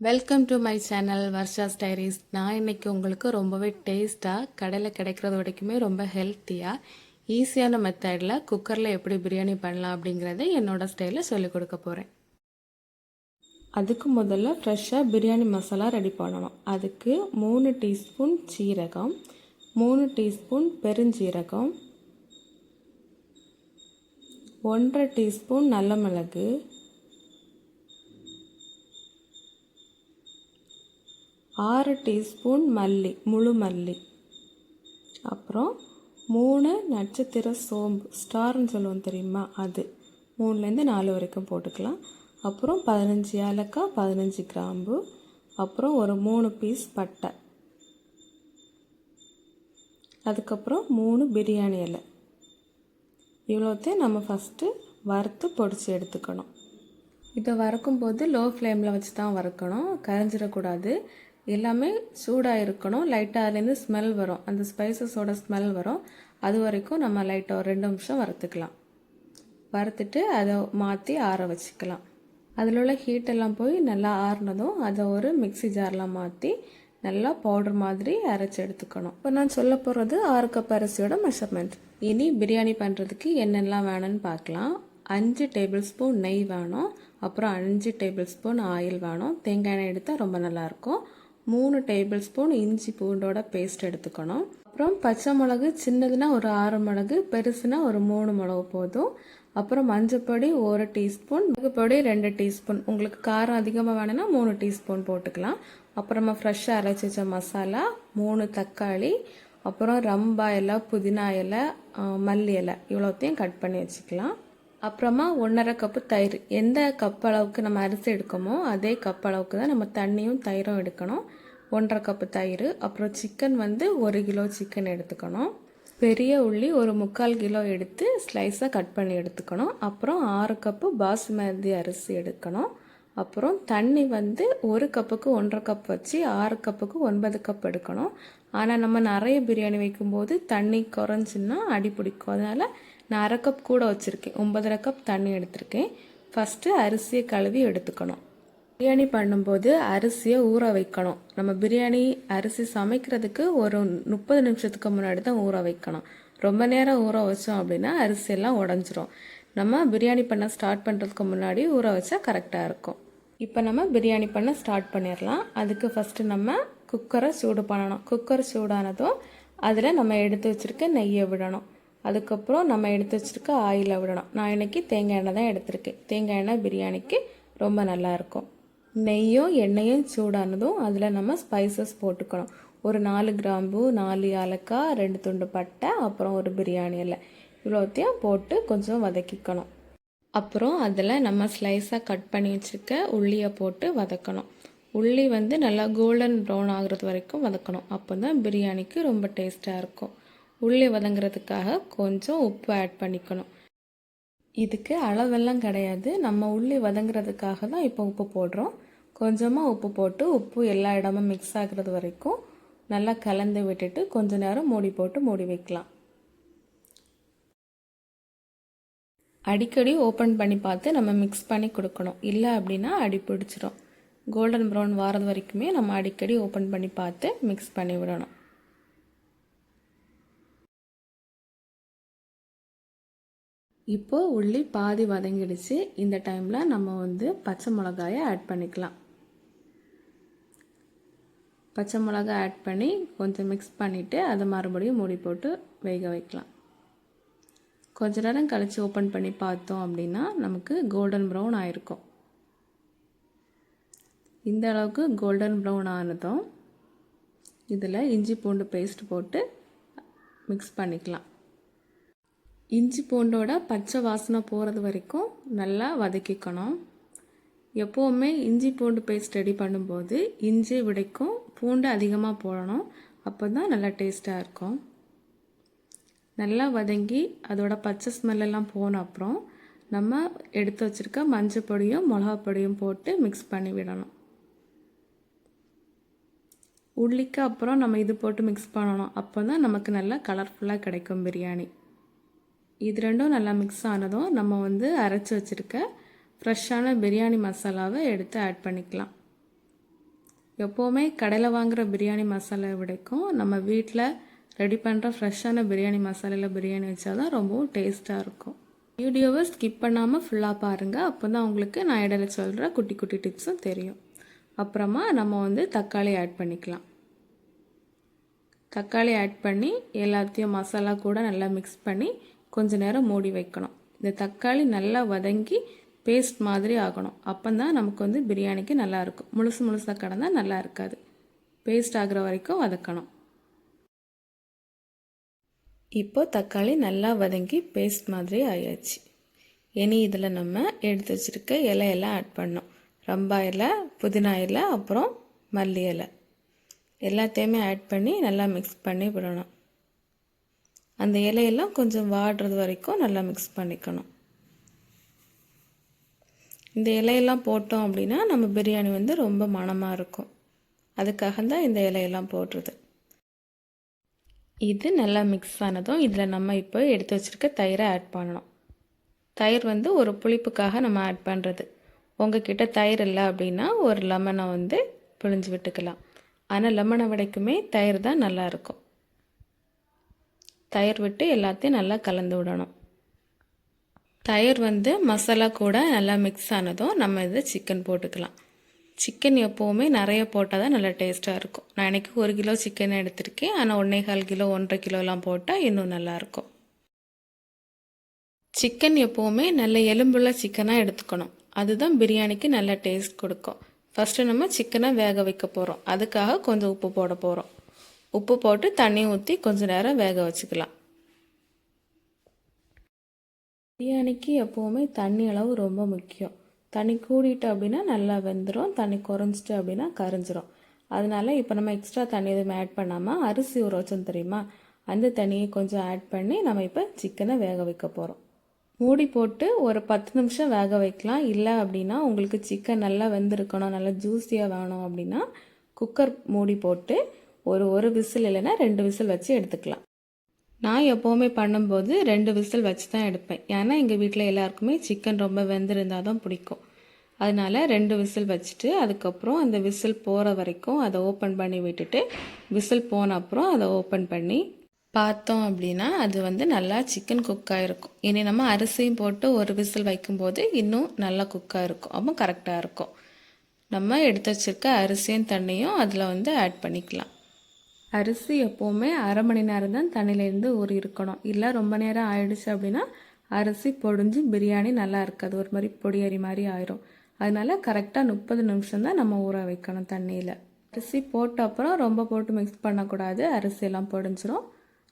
Welcome to my channel Varsha stories நான் இன்னைக்கு உங்களுக்கு ரொம்பவே டேஸ்ட்டாக கடையில் கிடைக்கிறது வரைக்குமே ரொம்ப ஹெல்த்தியாக ஈஸியான மெத்தடில் குக்கரில் எப்படி பிரியாணி பண்ணலாம் அப்படிங்கிறத என்னோடய ஸ்டைலில் சொல்லிக் கொடுக்க போகிறேன் அதுக்கு முதல்ல ஃப்ரெஷ்ஷாக பிரியாணி மசாலா ரெடி பண்ணணும். அதுக்கு மூணு டீஸ்பூன் சீரகம் மூணு டீஸ்பூன் பெருஞ்சீரகம் ஒன்றரை டீஸ்பூன் நல்ல மிளகு ஆறு டீஸ்பூன் மல்லி முழு மல்லி. அப்புறம் மூணு நட்சத்திர சோம்பு ஸ்டார்னு சொல்லுவோம் தெரியுமா அது. மூணுலேருந்து நாலு வரைக்கும் போட்டுக்கலாம். அப்புறம் பதினஞ்சு ஏலக்காய் பதினஞ்சு கிராம்பு. அப்புறம் ஒரு மூணு பீஸ் பட்டை. அதுக்கப்புறம் மூணு பிரியாணி இலை. இவ்வளோத்தையும் நம்ம ஃபஸ்ட்டு வறுத்து பொடிச்சு எடுத்துக்கணும். இதை வறுக்கும்போது லோ ஃப்ளேமில் வச்சு தான் வறுக்கணும். கரைஞ்சிடக்கூடாது. எல்லாமே சூடாக இருக்கணும் லைட்டாக அதுலேருந்து ஸ்மெல் வரும். அந்த ஸ்பைசஸோட ஸ்மெல் வரும். அது வரைக்கும் நம்ம லைட்டாக ஒரு ரெண்டு நிமிஷம் வறுத்துக்கலாம். வறுத்துட்டு அதை மாற்றி ஆற வச்சுக்கலாம். அதில் உள்ள ஹீட்டெல்லாம் போய் நல்லா ஆறுனதும் அதை ஒரு மிக்ஸி ஜாரில் மாற்றி நல்லா பவுடர் மாதிரி அரைச்சி எடுத்துக்கணும். இப்போ நான் சொல்ல போகிறது ஆறு கப் அரிசியோட மெஷர்மெண்ட் இனி பிரியாணி பண்ணுறதுக்கு என்னெல்லாம் வேணும்னு பார்க்கலாம். அஞ்சு டேபிள் ஸ்பூன் நெய் வேணும். அப்புறம் அஞ்சு டேபிள் ஸ்பூன் ஆயில் வேணும். தேங்காய் எண்ணெய் எடுத்தால் ரொம்ப நல்லாயிருக்கும் மூணு டேபிள் ஸ்பூன் இஞ்சி பூண்டோட பேஸ்ட் எடுத்துக்கணும். அப்புறம் பச்சை மிளகு சின்னதுன்னா ஒரு ஆறு மிளகு பெருசுனா ஒரு மூணு மிளகு போதும். அப்புறம் மஞ்சப்பொடி ஒரு டீஸ்பூன் மிளகுப்பொடி ரெண்டு டீஸ்பூன். உங்களுக்கு காரம் அதிகமாக வேணும்னா மூணு டீஸ்பூன் போட்டுக்கலாம். அப்புறமா ஃப்ரெஷ்ஷாக அரைச்சி வச்ச மசாலா மூணு தக்காளி அப்புறம் ரம்பா இலை புதினா இலை மல்லி இலை இவ்வளோத்தையும் கட் பண்ணி வச்சுக்கலாம். அப்புறமா ஒன்றரை கப்பு தயிர். எந்த கப் அளவுக்கு நம்ம அரிசி எடுக்கமோ அதே கப் அளவுக்கு தான் நம்ம தண்ணியும் தயிரும் எடுக்கணும். ஒன்றரை கப்பு தயிர். அப்புறம் சிக்கன் வந்து ஒரு கிலோ சிக்கன் எடுத்துக்கணும். பெரிய உள்ளி ஒரு முக்கால் கிலோ எடுத்து ஸ்லைஸாக கட் பண்ணி எடுத்துக்கணும். அப்புறம் ஆறு கப்பு பாசுமதி அரிசி எடுக்கணும். அப்புறம் தண்ணி வந்து ஒரு கப்புக்கு ஒன்றரை கப் வச்சு ஆறு கப்புக்கு ஒன்பது கப் எடுக்கணும். ஆனால் நம்ம நிறைய பிரியாணி வைக்கும்போது தண்ணி குறைஞ்சின்னா அடி பிடிக்கும். அதனால் நான் அரை கப் கூட வச்சுருக்கேன். ஒன்பதரை கப் தண்ணி எடுத்திருக்கேன். ஃபஸ்ட்டு அரிசியை கழுவி எடுத்துக்கணும். பிரியாணி பண்ணும்போது அரிசியை ஊற வைக்கணும். நம்ம பிரியாணி அரிசி சமைக்கிறதுக்கு ஒரு முப்பது நிமிஷத்துக்கு முன்னாடி தான் ஊற வைக்கணும். ரொம்ப நேரம் ஊற வச்சோம் அப்படின்னா அரிசியெல்லாம் உடஞ்சிரும். நம்ம பிரியாணி பண்ண ஸ்டார்ட் பண்ணுறதுக்கு முன்னாடி ஊற வச்சா கரெக்டாக இருக்கும். இப்போ நம்ம பிரியாணி பண்ண ஸ்டார்ட் பண்ணிடலாம். அதுக்கு ஃபஸ்ட்டு நம்ம குக்கரை சூடு பண்ணணும். குக்கர் சூடானதும் அதில் நம்ம எடுத்து வச்சுருக்க நெய்யை விடணும். அதுக்கப்புறம் நம்ம எடுத்து வச்சுருக்க ஆயிலை விடணும். நான் இன்றைக்கி தேங்காய் எண்ணெய் தான் எடுத்திருக்கேன். தேங்காய் எண்ணெய் பிரியாணிக்கு ரொம்ப நல்லாயிருக்கும் நெய்யும் எண்ணெயும் சூடானதும் அதில் நம்ம ஸ்பைசஸ் போட்டுக்கணும். ஒரு நாலு கிராம்பு நாலு ஏலக்காய் ரெண்டு துண்டு பட்டை அப்புறம் ஒரு பிரியாணி இலை. இவ்வளோத்தையும் போட்டு கொஞ்சம் வதக்கிக்கணும். அப்புறம் அதில் நம்ம ஸ்லைஸாக கட் பண்ணி வச்சுருக்க உள்ளியை போட்டு வதக்கணும். உள்ளி வந்து நல்லா கோல்டன் ப்ரௌன் ஆகுறது வரைக்கும் வதக்கணும். அப்போ தான் பிரியாணிக்கு ரொம்ப டேஸ்ட்டாக இருக்கும். உள்ளி வதங்குறதுக்காக கொஞ்சம் உப்பு ஆட் பண்ணிக்கணும். இதுக்கு அளவெல்லாம் கிடையாது. நம்ம உள்ளி வதங்குறதுக்காக தான் இப்போ உப்பு போடுறோம். கொஞ்சமாக உப்பு போட்டு உப்பு எல்லா இடமும் மிக்ஸ் ஆகிறது வரைக்கும் நல்லா கலந்து விட்டுட்டு கொஞ்ச நேரம் மூடி போட்டு மூடி வைக்கலாம். அடிக்கடி ஓப்பன் பண்ணி பார்த்து நம்ம மிக்ஸ் பண்ணி கொடுக்கணும். இல்லை அப்படின்னா அடி பிடிச்சிரும். கோல்டன் ப்ரௌன் வாரது வரைக்குமே நம்ம அடிக்கடி ஓப்பன் பண்ணி பார்த்து மிக்ஸ் பண்ணி விடணும். இப்போது உள்ளி பாதி வதங்கிடுச்சு. இந்த டைமில் நம்ம வந்து பச்சை மிளகாயை ஆட் பண்ணிக்கலாம். பச்சை மிளகாய் ஆட் பண்ணி கொஞ்சம் மிக்ஸ் பண்ணிவிட்டு அதை மறுபடியும் மூடி போட்டு வேக வைக்கலாம். கொஞ்ச நேரம் கழித்து ஓப்பன் பண்ணி பார்த்தோம் அப்படின்னா நமக்கு கோல்டன் ப்ரௌன் ஆயிருக்கும். இந்த அளவுக்கு கோல்டன் ப்ரௌன் ஆனதும் இதில் இஞ்சி பூண்டு பேஸ்ட் போட்டு மிக்ஸ் பண்ணிக்கலாம். இஞ்சி பூண்டோட பச்சை வாசனை போகிறது வரைக்கும் நல்லா வதக்கிக்கணும். எப்போவுமே இஞ்சி பூண்டு பேஸ்ட் ரெடி பண்ணும்போது இஞ்சி விடைக்கும் பூண்டு அதிகமாக போடணும். அப்போ தான் நல்லா டேஸ்ட்டாக இருக்கும். நல்லா வதங்கி அதோட பச்சை ஸ்மெல்லெல்லாம் போன அப்புறம் நம்ம எடுத்து வச்சுருக்க மஞ்சள் பொடியும் மிளகா பொடியும் போட்டு மிக்ஸ் பண்ணி விடணும். உள்ளிக்கு அப்புறம் நம்ம இது போட்டு மிக்ஸ் பண்ணணும். அப்போ தான் நமக்கு நல்லா கலர்ஃபுல்லாக கிடைக்கும் பிரியாணி. இது ரெண்டும் நல்லா மிக்ஸ் ஆனதும் நம்ம வந்து அரைச்சி வச்சுருக்க ஃப்ரெஷ்ஷான பிரியாணி மசாலாவை எடுத்து ஆட் பண்ணிக்கலாம். எப்போவுமே கடையில் வாங்குகிற பிரியாணி மசாலா விடைக்கும். நம்ம வீட்டில் ரெடி பண்ணுற ஃப்ரெஷ்ஷான பிரியாணி மசாலையில் பிரியாணி வச்சா தான் ரொம்பவும் டேஸ்ட்டாக இருக்கும். வீடியோவை ஸ்கிப் பண்ணாமல் ஃபுல்லாக பாருங்கள் அப்போ தான் உங்களுக்கு நான் இடையில சொல்கிற குட்டி குட்டி டிப்ஸும் தெரியும். அப்புறமா நம்ம வந்து தக்காளி ஆட் பண்ணிக்கலாம். தக்காளி ஆட் பண்ணி எல்லாத்தையும் மசாலா கூட நல்லா மிக்ஸ் பண்ணி கொஞ்ச நேரம் மூடி வைக்கணும். இந்த தக்காளி நல்லா வதங்கி பேஸ்ட் மாதிரி ஆகணும். அப்போ தான் நமக்கு வந்து பிரியாணிக்கு நல்லாயிருக்கும் முழுசு முழுசாக கடந்தால் நல்லா இருக்காது. பேஸ்ட் ஆகிற வரைக்கும் வதக்கணும். இப்போ தக்காளி நல்லா வதங்கி பேஸ்ட் மாதிரி ஆயாச்சு. இனி இதில் நம்ம எடுத்து வச்சுருக்க இலையெல்லாம் ஆட் பண்ணோம் ரம்பா இலை புதினா இலை அப்புறம் மல்லி இலை. எல்லாத்தையுமே ஆட் பண்ணி நல்லா மிக்ஸ் பண்ணி விடணும். அந்த இலையெல்லாம் கொஞ்சம் வாடுறது வரைக்கும் நல்லா மிக்ஸ் பண்ணிக்கணும். இந்த இலையெல்லாம் போட்டோம் அப்படின்னா நம்ம பிரியாணி வந்து ரொம்ப மணமாக இருக்கும். அதுக்காக தான் இந்த இலையெல்லாம் போடுறது. இது நல்லா மிக்ஸ் ஆனதும் இதில் நம்ம இப்போ எடுத்து வச்சுருக்க தயிரை ஆட் பண்ணணும். தயிர் வந்து ஒரு புளிப்புக்காக நம்ம ஆட் பண்ணுறது உங்ககிட்ட தயிர் இல்லை அப்படின்னா ஒரு லெமனை வந்து பிழிஞ்சு விட்டுக்கலாம். ஆனால் லெமனை வடைக்குமே தயிர் தான் நல்லாயிருக்கும் தயிர் விட்டு எல்லாத்தையும் நல்லா கலந்து விடணும். தயிர் வந்து மசாலா கூட நல்லா மிக்ஸ் ஆனதும் நம்ம இது சிக்கன் போட்டுக்கலாம். சிக்கன் எப்போவுமே நிறைய போட்டால் தான் நல்லா டேஸ்ட்டாக இருக்கும். நான் அன்றைக்கி ஒரு கிலோ சிக்கன் எடுத்திருக்கேன். ஆனால் ஒன்றே கால் கிலோ ஒன்றரை கிலோலாம் போட்டால் இன்னும் நல்லாயிருக்கும் சிக்கன் எப்போவுமே நல்ல எலும்புள்ள சிக்கனாக எடுத்துக்கணும். அதுதான் பிரியாணிக்கு நல்ல டேஸ்ட் கொடுக்கும். ஃபஸ்ட்டு நம்ம சிக்கனை வேக வைக்க போகிறோம் அதுக்காக கொஞ்சம் உப்பு போட போகிறோம் உப்பு போட்டு தண்ணி ஊற்றி கொஞ்சம் நேரம் வேக வச்சுக்கலாம். பிரியாணிக்கு எப்போவுமே தண்ணி அளவு ரொம்ப முக்கியம். தண்ணி கூடிட்டு அப்படின்னா நல்லா வெந்துடும் தண்ணி குறைஞ்சிட்டு அப்படின்னா கரைஞ்சிரும். அதனால இப்போ நம்ம எக்ஸ்ட்ரா தண்ணி எதுவும் ஆட் பண்ணாமல் அரிசி ஊற வச்சோம் தெரியுமா? அந்த தண்ணியை கொஞ்சம் ஆட் பண்ணி நம்ம இப்போ சிக்கனை வேக வைக்க போகிறோம் மூடி போட்டு ஒரு பத்து நிமிஷம் வேக வைக்கலாம். இல்லை அப்படின்னா உங்களுக்கு சிக்கன் நல்லா வெந்திருக்கணும் நல்லா ஜூஸியாக வேணும் அப்படின்னா குக்கர் மூடி போட்டு ஒரு ஒரு விசில் இல்லைன்னா ரெண்டு விசில் வச்சு எடுத்துக்கலாம். நான் எப்போவுமே பண்ணும்போது ரெண்டு விசில் வச்சு தான் எடுப்பேன். ஏன்னா எங்கள் வீட்டில் எல்லாருக்குமே சிக்கன் ரொம்ப வெந்திருந்தால் தான் பிடிக்கும். அதனால ரெண்டு விசில் வச்சுட்டு அதுக்கப்புறம் அந்த விசில் போகிற வரைக்கும் அதை ஓப்பன் பண்ணி விட்டுட்டு விசில் போன அப்புறம் அதை ஓப்பன் பண்ணி பார்த்தோம் அப்படின்னா அது வந்து நல்லா சிக்கன் குக்காக இருக்கும். இனி நம்ம அரிசியும் போட்டு ஒரு விசில் வைக்கும்போது இன்னும் நல்லா குக்காக இருக்கும். அப்போ கரெக்டாக இருக்கும். நம்ம எடுத்து வச்சிருக்க அரிசியும் தண்ணியும் அதில் வந்து ஆட் பண்ணிக்கலாம். அரிசி எப்போவுமே அரை மணி நேரம் தான் தண்ணியிலேருந்து ஊறி இருக்கணும். இல்லை ரொம்ப நேரம் ஆயிடுச்சு அப்படின்னா அரிசி பொடிஞ்சு பிரியாணி நல்லா இருக்காது. ஒரு மாதிரி பொடியரி மாதிரி ஆயிரும். அதனால கரெக்டாக முப்பது நிமிஷம் தான் நம்ம ஊற வைக்கணும் தண்ணியில். அரிசி போட்ட அப்புறம் ரொம்ப போட்டு மிக்ஸ் பண்ணக்கூடாது. அரிசியெல்லாம் பொடிஞ்சிரும்.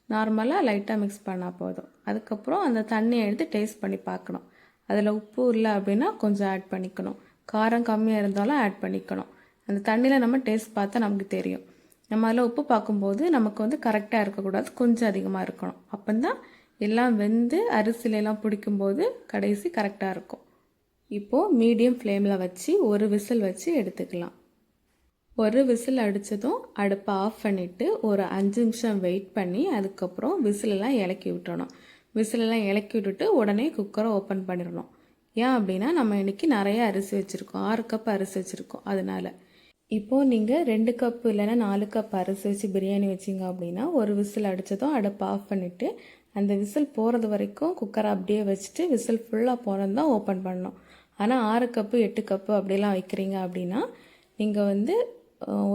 நார்மலாக லைட்டாக மிக்ஸ் பண்ணால் போதும். அதுக்கப்புறம் அந்த தண்ணியை எடுத்து டேஸ்ட் பண்ணி பார்க்கணும். அதில் உப்பு இல்லை அப்படின்னா கொஞ்சம் ஆட் பண்ணிக்கணும். காரம் கம்மியாக இருந்தாலும் ஆட் பண்ணிக்கணும். அந்த தண்ணியில் நம்ம டேஸ்ட் பார்த்தா நமக்கு தெரியும். நம்ம அதில் உப்பு பார்க்கும்போது நமக்கு வந்து கரெக்டாக இருக்கக்கூடாது. கொஞ்சம் அதிகமாக இருக்கணும். அப்போ தான் எல்லாம் வெந்து அரிசிலெல்லாம் பிடிக்கும்போது கடைசி கரெக்டாக இருக்கும். இப்போது மீடியம் ஃப்ளேமில் வச்சு ஒரு விசில் வச்சு எடுத்துக்கலாம். ஒரு விசில் அடித்ததும் அடுப்பை ஆஃப் பண்ணிவிட்டு ஒரு அஞ்சு நிமிஷம் வெயிட் பண்ணி அதுக்கப்புறம் விசிலெல்லாம் இலக்கி விட்டுறணும். விசிலெல்லாம் இலக்கி விட்டுட்டு உடனே குக்கரை ஓப்பன் பண்ணிடணும். ஏன் அப்படின்னா நம்ம இன்றைக்கி நிறைய அரிசி வச்சுருக்கோம். ஆறு கப் அரிசி வச்சுருக்கோம் அதனால். இப்போது நீங்கள் ரெண்டு கப் இல்லைன்னா நாலு கப் அரிசி வச்சு பிரியாணி வச்சிங்க அப்படின்னா ஒரு விசில் அடித்ததும் அடுப்பு ஆஃப் பண்ணிவிட்டு அந்த விசில் போகிறது வரைக்கும் குக்கரை அப்படியே வச்சுட்டு விசில் ஃபுல்லாக போனது தான் ஓப்பன் பண்ணணும். ஆனால் ஆறு கப்பு எட்டு கப்பு அப்படிலாம் வைக்கிறீங்க அப்படின்னா நீங்கள் வந்து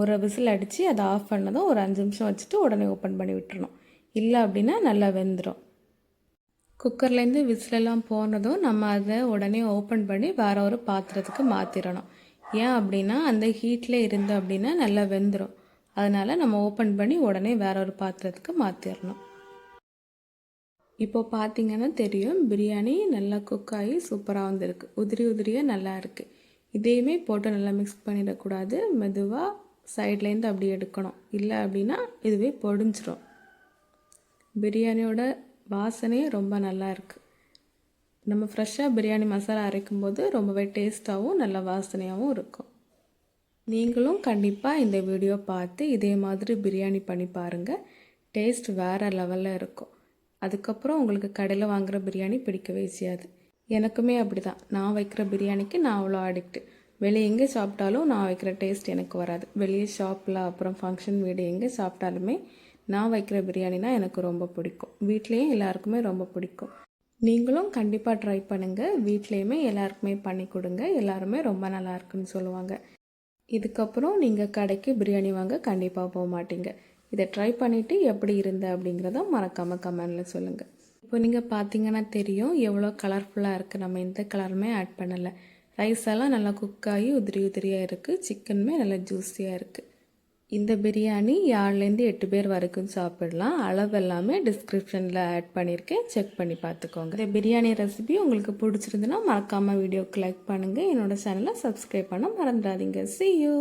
ஒரு விசில் அடித்து அதை ஆஃப் பண்ணதும் ஒரு அஞ்சு நிமிஷம் வச்சுட்டு உடனே ஓப்பன் பண்ணி விட்டுறணும். இல்லை அப்படின்னா நல்லா வெந்துடும் குக்கர்லேருந்து விசிலெல்லாம் போனதும் நம்ம அதை உடனே ஓப்பன் பண்ணி வேற ஒரு பாத்திரத்துக்கு மாற்றிடணும் ஏன் அப்படின்னா அந்த ஹீட்டில் இருந்தோம் அப்படின்னா நல்லா வெந்துடும் அதனால் நம்ம ஓப்பன் பண்ணி உடனே வேற ஒரு பாத்திரத்துக்கு மாற்றிடணும் இப்போ பார்த்தீங்கன்னா தெரியும் பிரியாணி நல்லா குக் ஆகி சூப்பராக வந்திருக்கு. உதிரி உதிரியாக நல்லா இருக்குது இதையுமே போட்டு நல்லா மிக்ஸ் பண்ணிடக்கூடாது. மெதுவாக சைட்லேருந்து அப்படி எடுக்கணும். இல்லை அப்படின்னா இதுவே பொடிஞ்சிரும். பிரியாணியோட வாசனையே ரொம்ப நல்லா இருக்குது நம்ம ஃப்ரெஷ்ஷாக பிரியாணி மசாலா அரைக்கும் போது ரொம்பவே டேஸ்ட்டாகவும் நல்ல வாசனையாகவும் இருக்கும். நீங்களும் கண்டிப்பாக இந்த வீடியோ பார்த்து இதே மாதிரி பிரியாணி பண்ணி பாருங்கள் டேஸ்ட் வேறு லெவலில் இருக்கும். அதுக்கப்புறம் உங்களுக்கு கடையில் வாங்குகிற பிரியாணி பிடிக்கவே செய்யாது. எனக்குமே அப்படி தான் நான் வைக்கிற பிரியாணிக்கு நான் அவ்வளோ அடிக்ட்டு வெளியே எங்கே சாப்பிட்டாலும் நான் வைக்கிற டேஸ்ட் எனக்கு வராது. வெளியே ஷாப்பில் அப்புறம் ஃபங்க்ஷன் வீடு எங்கே சாப்பிட்டாலுமே நான் வைக்கிற பிரியாணினா எனக்கு ரொம்ப பிடிக்கும். வீட்லேயும் எல்லாருக்குமே ரொம்ப பிடிக்கும். நீங்களும் கண்டிப்பாக ட்ரை பண்ணுங்கள் வீட்லேயுமே எல்லாருக்குமே பண்ணி கொடுங்க. எல்லாருமே ரொம்ப நல்லா இருக்குன்னு சொல்லுவாங்க. இதுக்கப்புறம் நீங்கள் கடைக்கு பிரியாணி வாங்க கண்டிப்பாக போக மாட்டீங்க. இதை ட்ரை பண்ணிவிட்டு எப்படி இருந்த அப்படிங்கிறத மறக்காமல் கமெண்டில் சொல்லுங்கள் இப்போ நீங்கள் பார்த்தீங்கன்னா தெரியும் எவ்வளோ கலர்ஃபுல்லாக இருக்குது நம்ம எந்த கலருமே ஆட் பண்ணலை. ரைஸ் எல்லாம் நல்லா குக் ஆகி உதிரி உதிரியாக இருக்குது சிக்கனுமே நல்லா ஜூஸியாக இருக்குது இந்த பிரியாணி ஏழுலேருந்து எட்டு பேர் வரைக்கும் சாப்பிடலாம். அளவு எல்லாமே டிஸ்கிரிப்ஷனில் ஆட் பண்ணியிருக்கேன். செக் பண்ணி பார்த்துக்கோங்க இந்த பிரியாணி ரெசிபி உங்களுக்கு பிடிச்சிருந்துன்னா மறக்காமல் வீடியோக்கு லைக் பண்ணுங்கள் என்னோடய சேனலை சப்ஸ்கிரைப் பண்ண மறந்துடாதீங்க. C you